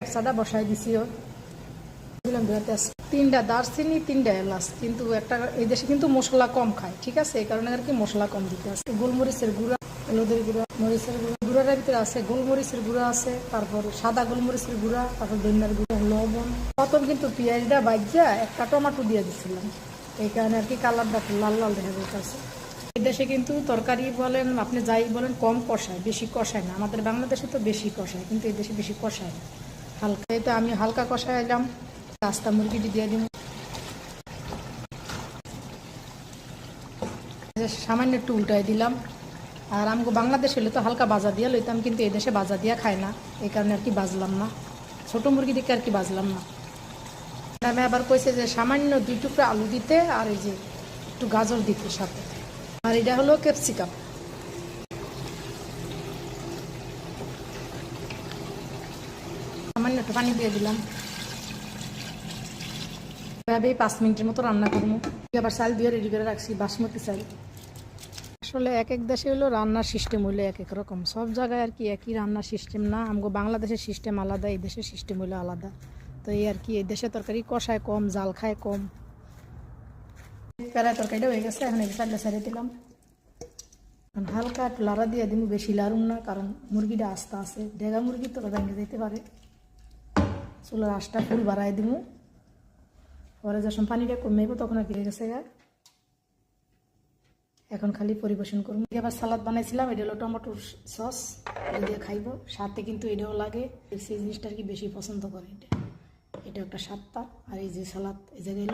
সাদা বসাই ধুয়াতে তিনটা দারচিনি, তিনটা এলাচ, কিন্তু একটা এই দেশে কিন্তু মশলা কম খায়, ঠিক আছে? এই কারণে আর কি মশলা কম দিতে আছে। গোলমরিচের গুঁড়া, হলুদের গুঁড়া, মরিচের গুঁড়া, গুঁড়ার ভিতরে আছে গোলমরিচের গুঁড়া আছে, তারপর সাদা গোলমরিচের গুঁড়া, তারপর ধনিয়ার গুঁড়া, লবণ। প্রথম কিন্তু পেঁয়াজটা বাজ্যা একটা টমাটো দিয়ে দিছিলাম। এই কারণে আর কি কালারটা লাল লাল দেখা যাচ্ছে দেশে কিন্তু তরকারি বলেন, আপনি যাই বলেন, কম কষায়, বেশি কষায় না। আমাদের বাংলাদেশে তো বেশি কষায়, কিন্তু এই দেশে বেশি কষায় না। হালকা তো আমি হালকা কষায় এলাম। রাস্তা মুরগিটি দিয়ে দিব। সামান্য একটু উল্টাই দিলাম। আর আমাকে বাংলাদেশ হলে তো হালকা বাজা দিয়ে লইতাম, কিন্তু এই দেশে বাজা দিয়া খায় না। এই কারণে আর কি বাজলাম না। ছোটো মুরগি দিকে আর কি বাজলাম না। আমি আবার কইছে যে সামান্য দুই টুকরা আলু দিতে, আর এই যে একটু গাজর দিতে সাথে। আর এটা হলো ক্যাপসিকাম। সামান্য একটু পানি দিয়ে দিলাম। এভাবেই পাঁচ মিনিটের মতো রান্না করব। আবার চাল দিয়ে রেডি করে রাখছি, বাসমতি চাল। আসলে এক এক দেশে হলো রান্নার সিস্টেম হইল এক এক রকম। সব জায়গায় আর কি একই রান্নার সিস্টেম না। আমগো বাংলাদেশের সিস্টেম আলাদা, এই দেশের সিস্টেম হইল আলাদা। তো এই আর কি, এই দেশে তরকারি কষায় কম, জাল খায় কম। প্যারা তরকারিটা হয়ে গেছে, এখন চালটা ছেড়ে দিলাম। এখন হালকা একটু লাড়া দিয়ে দিব, বেশি লাড়ুম না, কারণ মুরগিটা আস্তে আছে ডেগা মুরগি তো ভেঙে যেতে পারে। চুলার আঁশটা ফুল বাড়াই দিব পরে যখন পানিটা কমে তখন আর গেছে গা। এখন খালি পরিবেশন করব আবার সালাদ বানাইছিলাম, এটা হলো টমেটোর সস, এটা দিয়ে খাইব। সাথে কিন্তু এটাও লাগে। সেই জিনিসটা আর কি বেশি পছন্দ করে এটা। এটা একটা সাতটা আর এই যে সালাদ, এই জায়গায়